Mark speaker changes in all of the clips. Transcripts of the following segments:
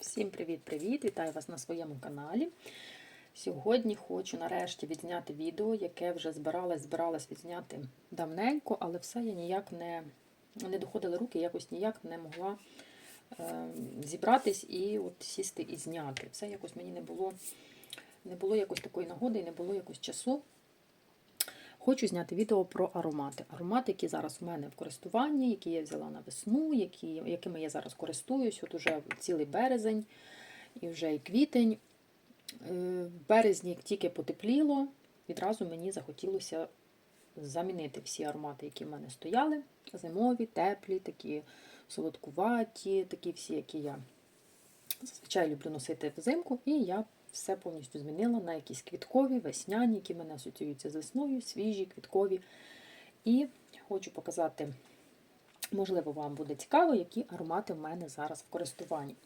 Speaker 1: Всім привіт-привіт! Вітаю вас на своєму каналі. Сьогодні хочу нарешті відзняти відео, яке вже збиралась, збиралась відзняти давненько, але все я ніяк не не доходили руки, якось ніяк не могла е, зібратись і от сісти і зняти. Все якось мені не було, не було якось такої нагоди і не було якось часу. Хочу зняти відео про аромати. Аромати, які зараз у мене в користуванні, які я взяла на весну, які, якими я зараз користуюсь. От уже цілий березень і вже і квітень. Е, В березні, як тільки потепліло, відразу мені захотілося замінити всі аромати, які в мене стояли. Зимові, теплі, такі солодкуваті, такі всі, які я зазвичай люблю носити взимку. І я все повністю змінила на якісь квіткові, весняні, які в мене асоціюються з весною, свіжі, квіткові. І хочу показати, можливо, вам буде цікаво, які аромати в мене зараз в користуванні.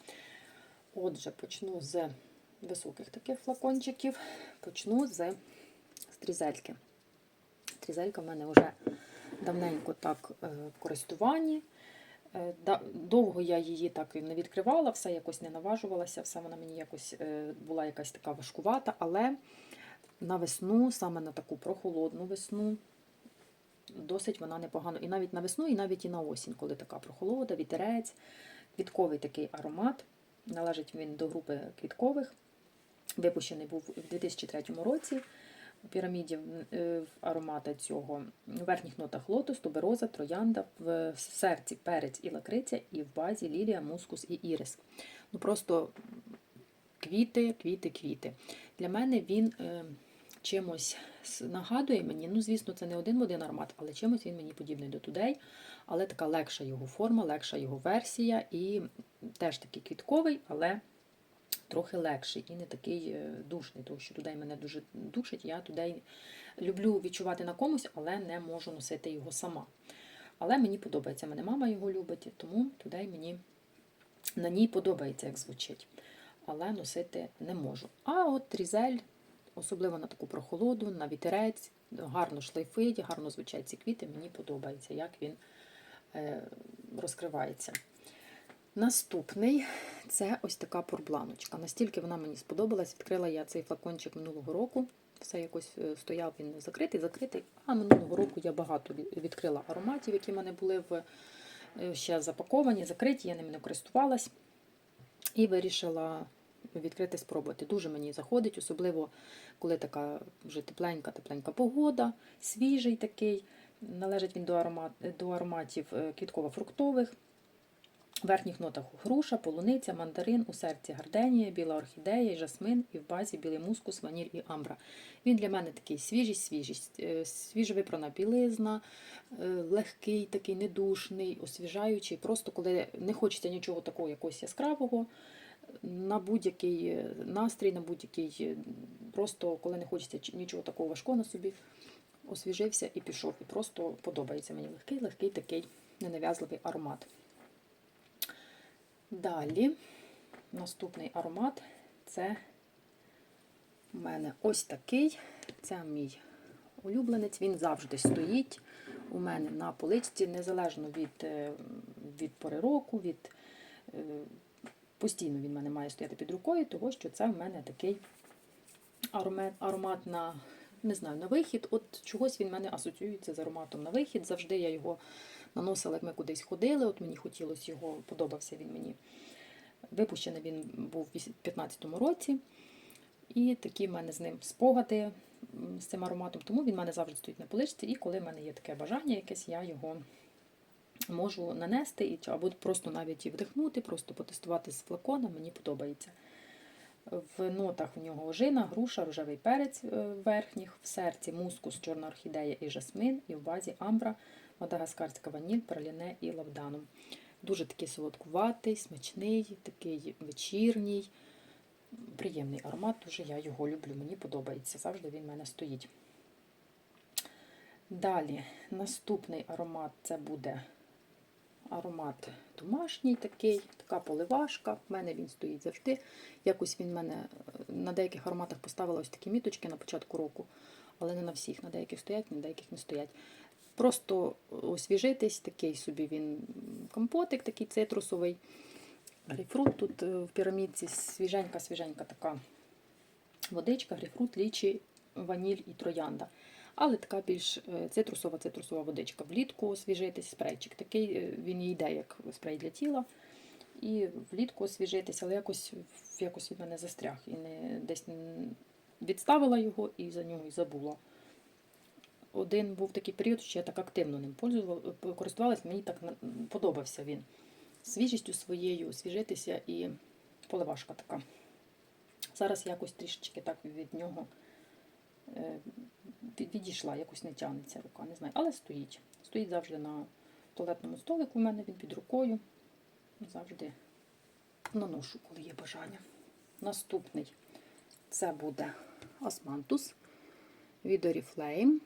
Speaker 1: Отже, почну з високих таких флакончиків, почну з стрізельки. Стрізелька в мене вже давненько так в користуванні. Довго я її так не відкривала, все якось не наважувалася, все вона мені якось була якась така важкувата, але на весну, саме на таку прохолодну весну, досить вона непогано. І навіть на весну, і навіть і на осінь, коли така прохолода, вітерець, квітковий такий аромат. Належить він до групи квіткових. Випущений був у 2003 році. У піраміді аромата цього у верхніх нотах лотос, тубероза, троянда, в серці перець і лакриця, і в базі лілія, мускус і ірис. Ну Просто квіти, квіти, квіти. Для мене він е, чимось нагадує мені, ну, звісно, це не один в один аромат, але чимось він мені подібний до Today, але така легша його форма, легша його версія, і теж такий квітковий, але трохи легший і не такий душний, тому що туди мене дуже душить. Я туди люблю відчувати на комусь, але не можу носити його сама. Але мені подобається, мене мама його любить, тому туди мені на ній подобається, як звучить. Але носити не можу. А от трізель, особливо на таку прохолоду, на вітерець, гарно шлейфить, гарно звучать ці квіти, мені подобається, як він розкривається. Наступний це ось така порбланочка. Настільки вона мені сподобалась, відкрила я цей флакончик минулого року. Все якось стояв він закритий, закритий. А минулого року я багато відкрила ароматів, які в мене були в ще запаковані, закриті, я ними не користувалась. І вирішила відкрити, спробувати. Дуже мені заходить, особливо коли така вже тепленька, тепленька погода, свіжий такий. Належить він до, аромат, до ароматів квітково-фруктових. В верхніх нотах груша, полуниця, мандарин, у серці гарденія, біла орхідея, жасмин і в базі білий мускус, ваніль і амбра. Він для мене такий свіжість, свіжість, свіжовипрана білизна, легкий, такий недушний, освіжаючий. Просто коли не хочеться нічого такого якогось яскравого, на будь-який настрій, на будь-який, просто коли не хочеться нічого такого важкого на собі, освіжився і пішов. І просто подобається мені легкий, легкий такий ненав'язливий аромат. Далі наступний аромат це у мене ось такий. Це мій улюбленець, він завжди стоїть у мене на поличці, незалежно від від пори року, від постійно він в мене має стояти під рукою, тому що це в мене такий аромат на не знаю, на вихід. От чогось він в мене асоціюється з ароматом на вихід. Завжди я його наносила, як ми кудись ходили. От мені хотілося його, подобався він мені. Випущений він був у 2015 році. І такі в мене з ним спогади з цим ароматом, тому він в мене завжди стоїть на поличці, і коли в мене є таке бажання, якесь, я його можу нанести, або просто навіть і вдихнути, просто потестувати з флакона, мені подобається. В нотах в нього ожина, груша, рожевий перець верхніх, в серці мускус, чорна орхідея і жасмин, і в базі амбра, мадагаскарська ваніль, праліне і лавданом. Дуже такий солодкуватий, смачний, такий вечірній, приємний аромат, дуже я його люблю, мені подобається. Завжди він в мене стоїть. Далі, наступний аромат це буде аромат домашній такий, така поливашка. В мене він стоїть завжди. Якось він в мене на деяких ароматах поставила ось такі міточки на початку року, але не на всіх, на деяких стоять, на деяких не стоять. Просто освіжитись, такий собі він компотик, такий цитрусовий. Грейпфрут тут е, в пірамідці свіженька-свіженька така водичка, грейпфрут, лічі, ваніль і троянда. Але така більш е, цитрусова, цитрусова водичка. Влітку освіжитись спрейчик. Такий е, він і йде, як спрей для тіла. І влітку освіжитись, але якось, якось від мене застряг. І не, десь відставила його і за нього і забула. Один був такий період, що я так активно ним пользувала- користувалась, мені так подобався він. Свіжістю своєю, освіжитися і поливашка така. Зараз якось трішечки так від нього е, відійшла, якось не тягнеться рука, не знаю. Але стоїть. Стоїть завжди на туалетному столику у мене, він під рукою. Завжди наношу, коли є бажання. Наступний це буде Османтус від Oriflame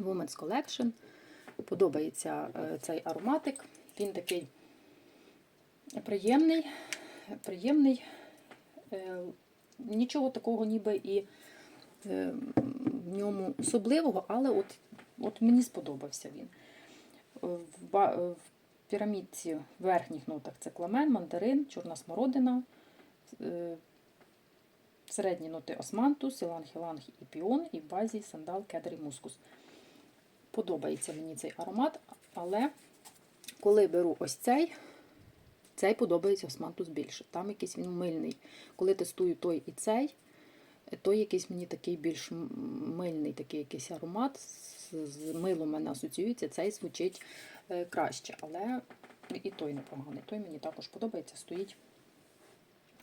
Speaker 1: Women's Collection. Подобається е, цей ароматик. Він такий приємний, приємний. Е, Нічого такого ніби і е, в ньому особливого, але от, от мені сподобався він. В, пірамідці в верхніх нотах це кламен, мандарин, чорна смородина, середні ноти османтус, іланг-іланг і піон, і в базі сандал, кедр і мускус. Подобається мені цей аромат, але коли беру ось цей, цей подобається османтус більше. Там якийсь він мильний. Коли тестую той і цей, той якийсь мені такий більш мильний такий якийсь аромат. З, милом мене асоціюється, цей звучить е, краще. Але і той непоганий. Той мені також подобається, стоїть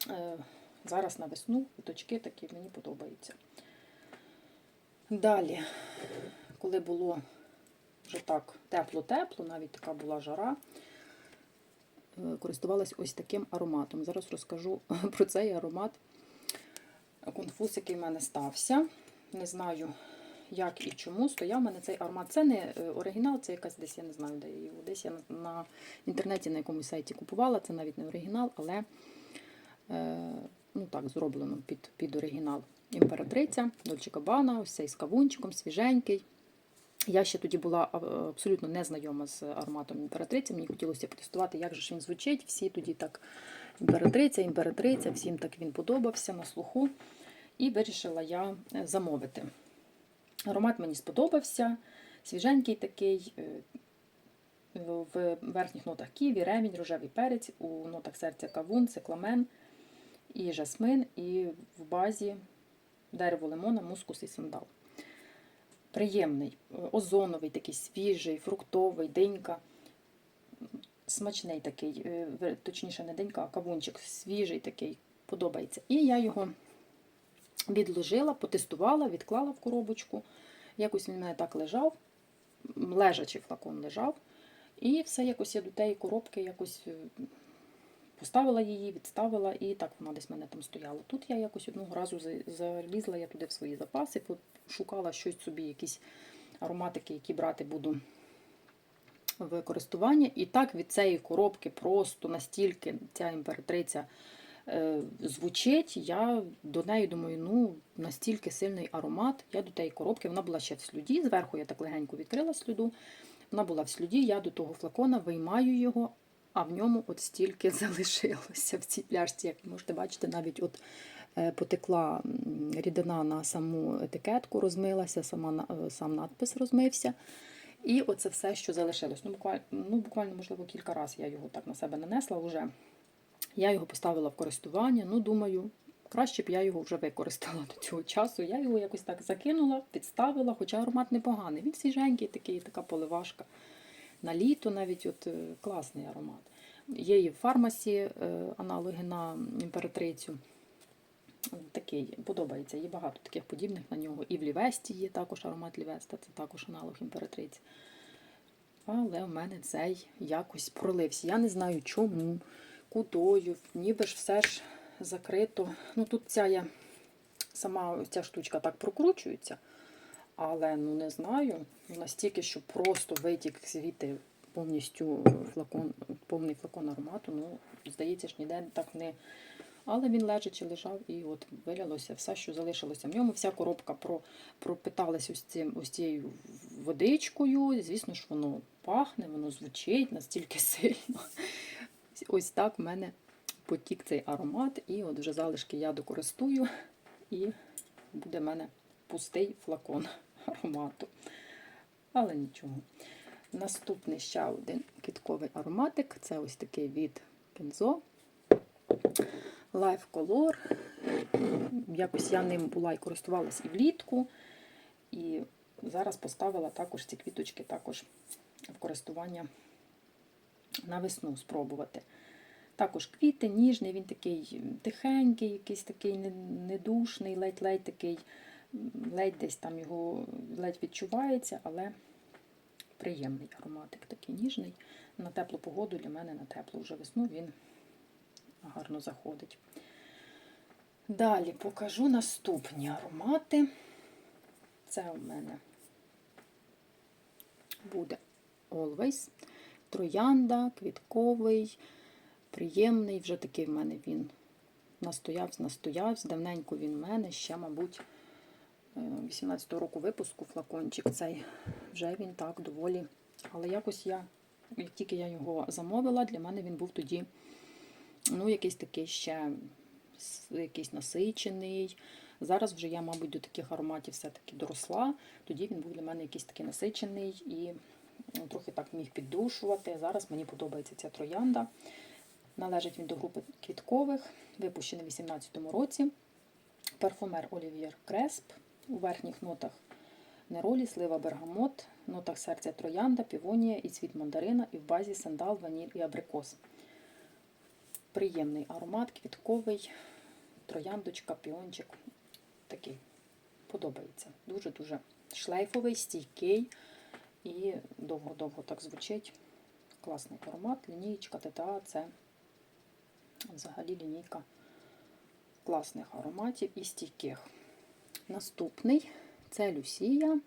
Speaker 1: е, зараз на весну, віточки такі мені подобаються. Далі, коли було вже так тепло-тепло, навіть така була жара, е, користувалась ось таким ароматом. Зараз розкажу про цей аромат. Конфуз, який в мене стався. Не знаю, як і чому стояв у мене цей аромат. Це не е, оригінал, це якась десь, я не знаю, де його. Десь я на, на інтернеті на якомусь сайті купувала. Це навіть не оригінал, але е, ну так, зроблено під, під оригінал. Імператриця, Дольче Кабана, ось цей з кавунчиком, свіженький. Я ще тоді була абсолютно не знайома з ароматом імператриці. Мені хотілося потестувати, як же ж він звучить. Всі тоді так імператриця, імператриця, всім так він подобався на слуху. І вирішила я е, замовити. Аромат мені сподобався, свіженький такий, е, в верхніх нотах ківі, ремінь, рожевий перець, у нотах серця кавун, цикламен і жасмин, і в базі дерево лимона, мускус і сандал. Приємний, е, озоновий, такий свіжий, фруктовий, динька. Смачний такий, е, точніше, не динька, а кавунчик, свіжий такий, подобається. І я його відложила, потестувала, відклала в коробочку. Якось він в мене так лежав, лежачий флакон лежав. І все якось я до тієї коробки якось е, поставила її, відставила, і так вона десь в мене там стояла. Тут я якось одного разу залізла я туди в свої запаси, шукала щось собі, якісь ароматики, які брати буду в користування. І так від цієї коробки просто настільки ця імператриця е, звучить, я до неї думаю, ну, настільки сильний аромат. Я до тієї коробки, вона була ще в слюді. Зверху я так легенько відкрила слюду. Вона була в слюді, я до того флакона виймаю його, а в ньому от стільки залишилося в цій пляшці. Як можете бачити, навіть от потекла рідина на саму етикетку, розмилася, сама, е, сам надпис розмився. І оце все, що залишилось. Ну, буквально, ну, буквально, можливо, кілька разів я його так на себе нанесла вже. Я його поставила в користування. Ну, думаю, краще б я його вже використала до цього часу. Я його якось так закинула, підставила, хоча аромат непоганий. Він свіженький, такий, така поливашка. На літо навіть от е, класний аромат. Є і в фармасі е, аналоги на імператрицю. Такий подобається. Є багато таких подібних на нього. І в Лівесті є також аромат Лівеста, це також аналог імператриці. Але в мене цей якось пролився. Я не знаю чому, кудою, ніби ж все ж закрито. Ну тут ця я, сама ця штучка так прокручується, але ну не знаю. Настільки, що просто витік звідти повністю флакон, повний флакон аромату. Ну, здається ж, ніде так не. Але він лежачи лежав і от вилялося все, що залишилося в ньому. Вся коробка про, пропиталась ось, цим, ось цією водичкою. Звісно ж, воно пахне, воно звучить настільки сильно. ось, так в мене потік цей аромат, і от вже залишки я докористую, і буде в мене пустий флакон аромату. Але нічого. Наступний ще один квітковий ароматик це ось такий від Kenzo. Life Color. Якось я ним була і користувалась і влітку. І зараз поставила також ці квіточки також в користування на весну спробувати. Також квіти, ніжний, він такий тихенький, якийсь такий недушний, ледь-ледь такий, ледь десь там його ледь відчувається, але приємний ароматик, такий ніжний. На теплу погоду для мене на теплу вже весну він гарно заходить. Далі покажу наступні аромати. Це у мене буде Always. Троянда, квітковий, приємний. Вже такий в мене він настоявся, настоявся. Давненько він в мене, ще, мабуть, 18-го року випуску флакончик цей. Вже він так доволі. Але якось я, як тільки я його замовила, для мене він був тоді ну, якийсь такий ще якийсь насичений. Зараз вже я, мабуть, до таких ароматів все-таки доросла. Тоді він був для мене якийсь такий насичений і ну, трохи так міг піддушувати. Зараз мені подобається ця троянда. Належить він до групи квіткових, випущений у 2018 році. Парфумер Олів'єр Кресп. У верхніх нотах неролі, слива бергамот, нотах серця троянда, півонія і цвіт мандарина, і в базі сандал, ваніль і абрикос. Приємний аромат, квітковий, трояндочка, піончик. Такий подобається. Дуже-дуже шлейфовий, стійкий і довго-довго так звучить. Класний аромат. Лінійка ТТА це взагалі лінійка класних ароматів і стійких. Наступний це Люсія.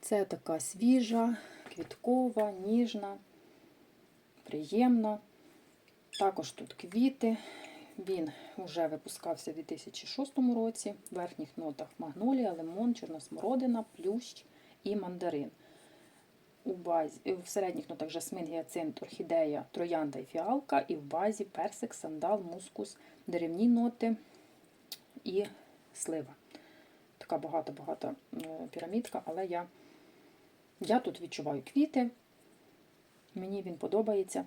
Speaker 1: Це така свіжа, квіткова, ніжна, приємна. Також тут квіти. Він вже випускався у 2006 році. В верхніх нотах магнолія, лимон, чорносмородина, плющ і мандарин. У базі, в середніх нотах жасмин, гіацинт, орхідея, троянда і фіалка, і в базі персик, сандал, мускус, деревні ноти і слива. Така багата-багата пірамідка, але я, я тут відчуваю квіти. Мені він подобається.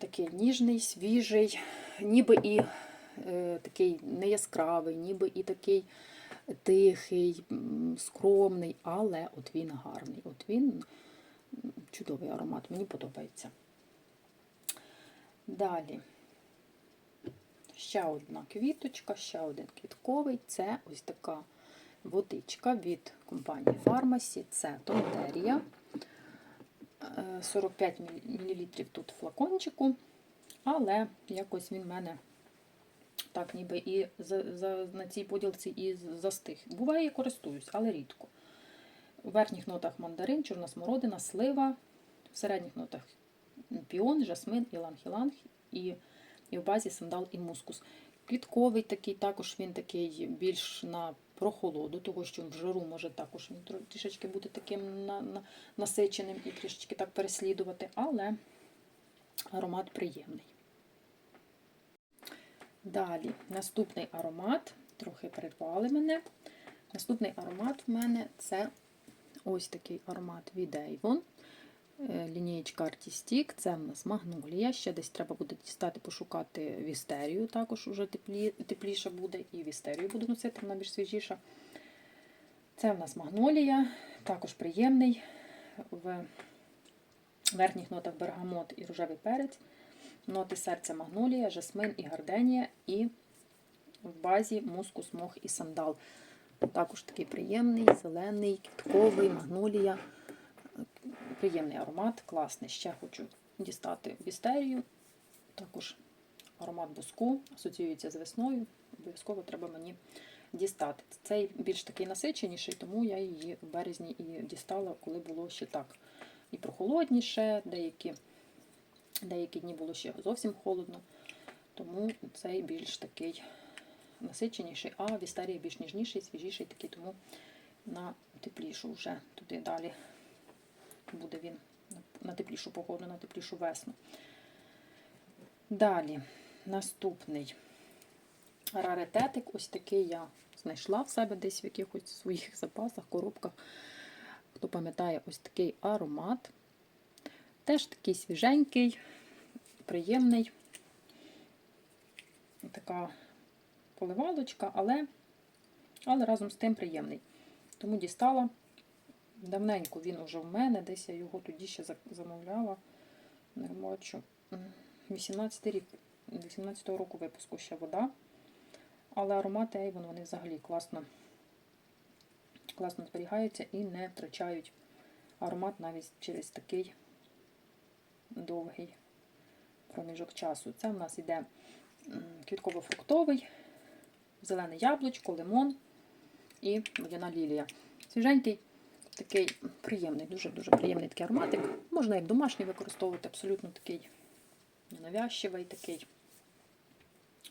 Speaker 1: Такий ніжний, свіжий, ніби і е, такий неяскравий, ніби і такий тихий, скромний, але от він гарний. От він чудовий аромат, мені подобається. Далі ще одна квіточка, ще один квітковий це ось така водичка від компанії Фармасі, це Тонтерія. 45 мл тут флакончику, але якось він в мене так, ніби і за, за, на цій поділці і застиг. Буває, я користуюсь, але рідко. У верхніх нотах мандарин, чорна смородина, слива, в середніх нотах піон, жасмин, іланг-іланг і, і в базі сандал і мускус. Квітковий такий, також він такий більш на прохолоду, того що в жару може також він трішечки бути таким на, на, насиченим і трішечки так переслідувати, але аромат приємний. Далі, наступний аромат, трохи перервали мене. Наступний аромат в мене це ось такий аромат від Avon. Лінієчка Artistic, це в нас магнолія. Ще десь треба буде дістати, пошукати вістерію, також уже теплі, тепліше буде, і вістерію буду носити, вона більш свіжіша. Це в нас магнолія, також приємний. В верхніх нотах бергамот і рожевий перець. Ноти серця магнолія, жасмин і гарденія, і в базі мускус, мох і сандал. Також такий приємний, зелений, квітковий, магнолія. Приємний аромат, класний. Ще хочу дістати вістерію. Також аромат буску асоціюється з весною. Обов'язково треба мені дістати. Цей більш такий насиченіший, тому я її в березні і дістала, коли було ще так і прохолодніше, деякі деякі дні було ще зовсім холодно. Тому цей більш такий насиченіший, а вістерія більш ніжніший, свіжіший такий, тому на теплішу вже туди далі буде він на теплішу погоду, на теплішу весну. Далі, наступний раритетик. Ось такий я знайшла в себе десь в якихось своїх запасах, коробках. Хто пам'ятає, ось такий аромат. Теж такий свіженький, приємний. Така поливалочка, але, але разом з тим приємний. Тому дістала. Давненько він уже в мене, десь я його тоді ще замовляла. Не бачу. 18 рік, 18 року випуску ще вода. Але аромати Avon, вони взагалі класно, класно зберігаються і не втрачають аромат навіть через такий довгий проміжок часу. Це в нас йде квітково-фруктовий, зелене яблучко, лимон і водяна лілія. Свіженький, такий приємний, дуже-дуже приємний такий ароматик. Можна як домашній використовувати, абсолютно такий ненавязчивий, такий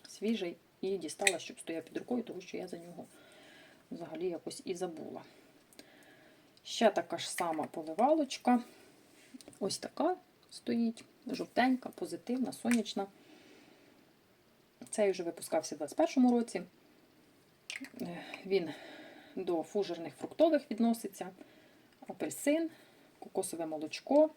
Speaker 1: свіжий. І дістала, щоб стояв під рукою, тому що я за нього взагалі якось і забула. Ще така ж сама поливалочка. Ось така стоїть, жовтенька, позитивна, сонячна. Цей вже випускався у 2021 році. Він до фужерних фруктових відноситься. Апельсин, кокосове молочко,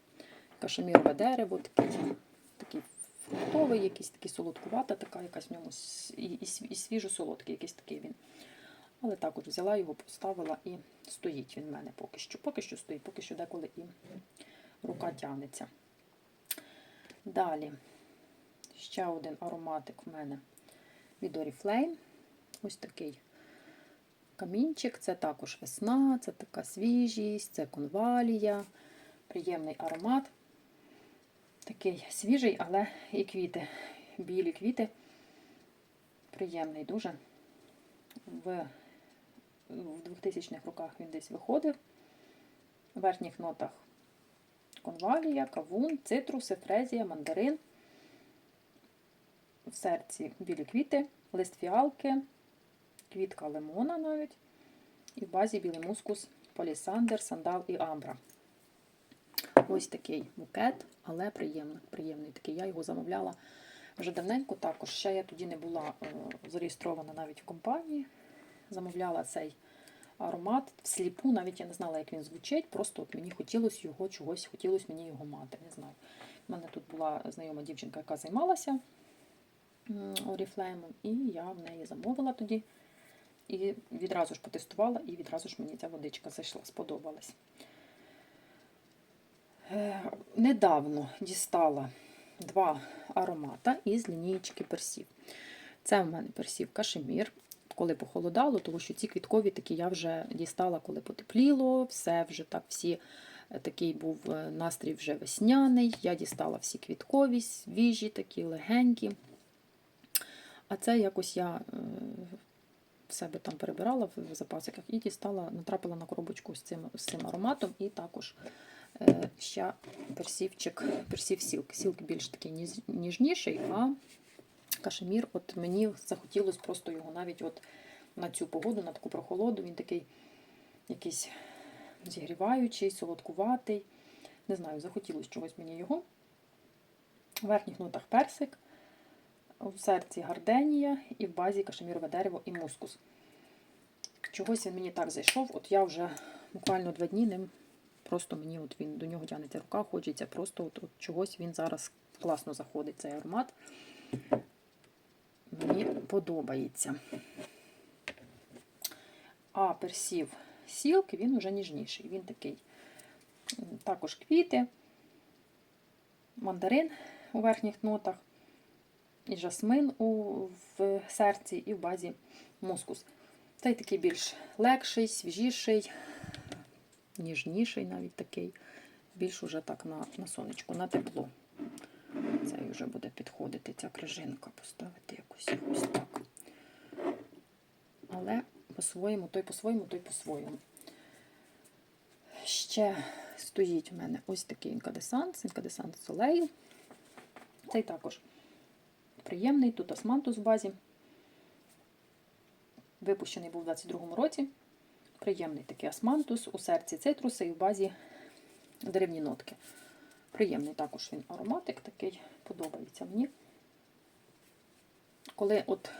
Speaker 1: кашемірове дерево, такий, такий фруктовий, якийсь такий солодкувата, така якась в ньому і, і, і свіжо-солодкий якийсь такий він. Але також взяла його, поставила і стоїть він в мене поки що. Поки що стоїть, поки що деколи і рука тягнеться. Далі, ще один ароматик в мене від Oriflame. Ось такий камінчик. Це також весна, це така свіжість, це конвалія, приємний аромат. Такий свіжий, але і квіти, білі квіти. Приємний дуже. В в 2000-х роках він десь виходив. В верхніх нотах конвалія, кавун, цитруси, фрезія, мандарин. В серці білі квіти, лист фіалки, квітка лимона навіть. І в базі білий мускус, полісандр, сандал і амбра. Ось такий букет, але приємний. приємний такий. Я його замовляла вже давненько. Також ще я тоді не була е, зареєстрована навіть в компанії. Замовляла цей аромат всліпу, навіть я не знала, як він звучить. Просто от мені хотілося його чогось, хотілося мені його мати. Не знаю. У мене тут була знайома дівчинка, яка займалася Oriflame, і я в неї замовила тоді. І відразу ж потестувала, і відразу ж мені ця водичка зайшла, сподобалась. Е, недавно дістала два аромата із лінійки персів. Це в мене персів кашемір, коли похолодало, тому що ці квіткові такі я вже дістала, коли потепліло, все вже так всі. е, Такий був е, настрій вже весняний. Я дістала всі квіткові, свіжі, такі легенькі. А це якось я в себе там перебирала в запасиках і дістала, натрапила на коробочку з цим, з цим ароматом, і також е, ще персівчик, персів сілк. Сілк більш такий ніж- ніжніший, а кашемір, от мені захотілося просто його навіть от на цю погоду, на таку прохолоду. Він такий якийсь зігріваючий, солодкуватий. Не знаю, захотілося чогось мені його. В верхніх нотах персик, у серці гарденія і в базі кашемірове дерево і мускус. Чогось він мені так зайшов. От я вже буквально два дні ним. Просто мені от він до нього тягнеться рука, хочеться. Просто от, от чогось він зараз класно заходить, цей аромат. Мені подобається. А персів сілк, він уже ніжніший. Він такий також квіти, мандарин у верхніх нотах, і жасмин у, в серці, і в базі мускус. Цей такий більш легший, свіжіший, ніжніший навіть такий, більш уже так на, на сонечку, на тепло. Цей вже буде підходити, ця крижинка, поставити якось ось так. Але по-своєму, той по-своєму, той по-своєму. Ще стоїть у мене ось такий інкадесант, інкадесант солею. Цей також приємний, тут османтус в базі. Випущений був у 22-му році. Приємний такий османтус, у серці цитруси і в базі деревні нотки. Приємний також він ароматик такий, подобається мені. Коли от,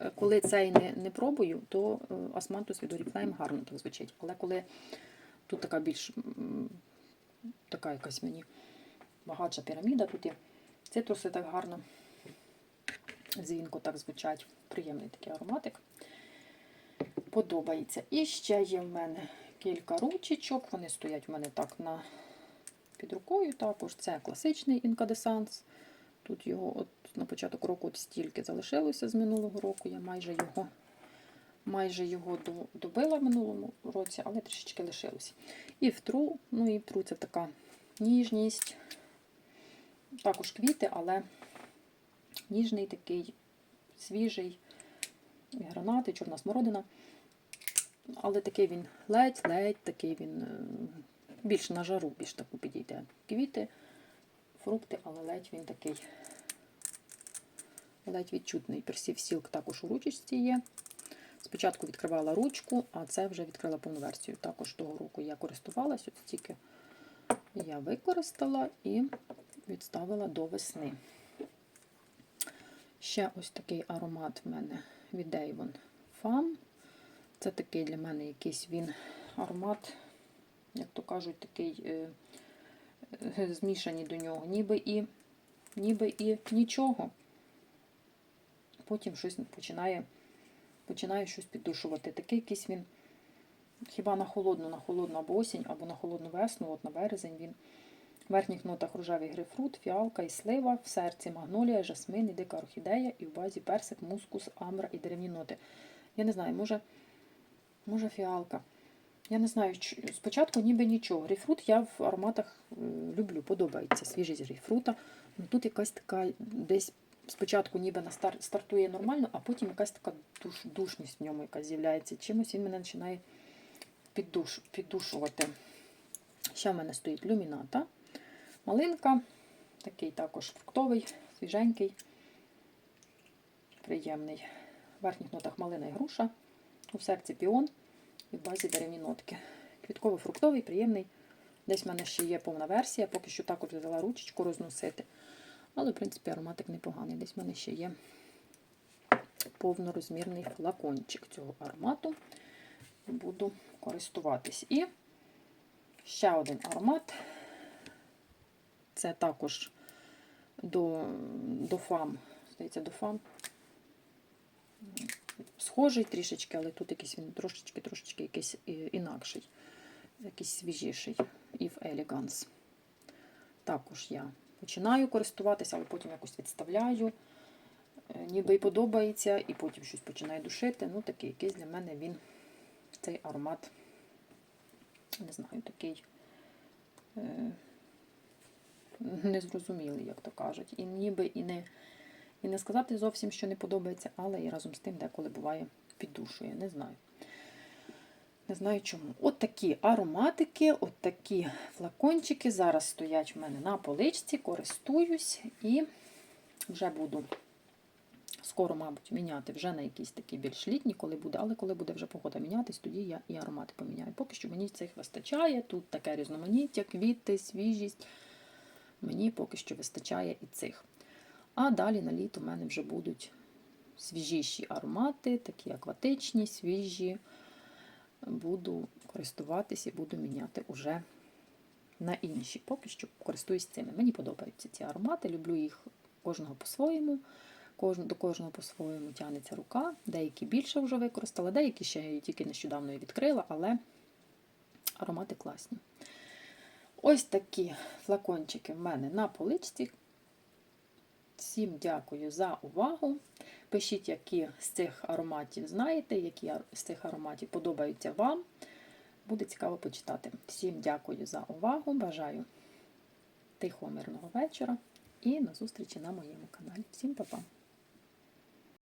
Speaker 1: е, коли цей не, не пробую, то е, Османтус від Oriflame гарно так звучить. Але коли тут така більш така якась мені багатша піраміда, тут є цитруси так гарно, дзвінко так звучать. Приємний такий ароматик. Подобається. І ще є в мене кілька ручечок. Вони стоять в мене так на під рукою також. Це класичний інкадесанс. Тут його от на початок року от стільки залишилося з минулого року. Я майже його майже його добила в минулому році, але трішечки лишилося. І в тру, ну і в тру це така ніжність. Також квіти, але ніжний такий свіжий і гранати, чорна смородина. Але такий він ледь-ледь, такий він е, більш на жару, більш таку підійде. Квіти, фрукти, але ледь він такий ледь відчутний. Персів сілк також у ручечці є. Спочатку відкривала ручку, а це вже відкрила повну версію. Також того року я користувалась, от стільки я використала і відставила до весни. Ще ось такий аромат в мене від Avon Fam. Це такий для мене якийсь він аромат, як то кажуть, такий е, е, змішані до нього, ніби і, ніби і нічого. Потім щось починає, починає щось піддушувати. Такий якийсь він, хіба на холодну, на холодну або осінь, або на холодну весну, от на березень він. Верхніх нотах рожевий грейпфрут, фіалка і слива, в серці магнолія, жасмин і дика орхідея, і в базі персик, мускус, амбра і деревні ноти. Я не знаю, може, може фіалка. Я не знаю, спочатку ніби нічого. Грейпфрут я в ароматах люблю, подобається свіжість грейпфрута. Ну, Тут якась така десь спочатку ніби на стар, стартує нормально, а потім якась така душ, душність в ньому якась з'являється. Чимось він мене починає піддуш, піддушувати. Ще в мене стоїть люміната. Малинка, такий також фруктовий, свіженький, приємний. В верхніх нотах малина і груша, у серці піон і в базі деревні нотки. Квітково-фруктовий, приємний. Десь в мене ще є повна версія, поки що також взяла ручечку розносити. Але, в принципі, ароматик непоганий. Десь в мене ще є повнорозмірний флакончик цього аромату. Буду користуватись. І ще один аромат. Це також до, до фам. Здається, до фам. Схожий трішечки, але тут якийсь він трошечки, трошечки якийсь інакший, якийсь свіжіший. І в Elegance. Також я починаю користуватися, але потім якось відставляю. Е, Ніби і подобається, і потім щось починає душити. Ну, такий якийсь для мене він, цей аромат, не знаю, такий е, незрозумілий, як то кажуть. І ніби і не, і не сказати зовсім, що не подобається, але і разом з тим деколи буває піддушує. Не знаю. Не знаю чому. От такі ароматики, от такі флакончики зараз стоять в мене на поличці, користуюсь і вже буду скоро, мабуть, міняти вже на якісь такі більш літні, коли буде, але коли буде вже погода мінятись, тоді я і аромати поміняю. Поки що мені цих вистачає. Тут таке різноманіття, квіти, свіжість. Мені поки що вистачає і цих. А далі на літо в мене вже будуть свіжіші аромати, такі акватичні, свіжі. Буду користуватися і буду міняти уже на інші. Поки що користуюсь цими. Мені подобаються ці аромати, люблю їх кожного по-своєму. До кожного по-своєму тягнеться рука. Деякі більше вже використала, деякі ще тільки нещодавно відкрила, але аромати класні. Ось такі флакончики в мене на поличці. Всім дякую за увагу. Пишіть, які з цих ароматів знаєте, які з цих ароматів подобаються вам. Буде цікаво почитати. Всім дякую за увагу. Бажаю тихого мирного вечора і на зустрічі на моєму каналі. Всім па-па!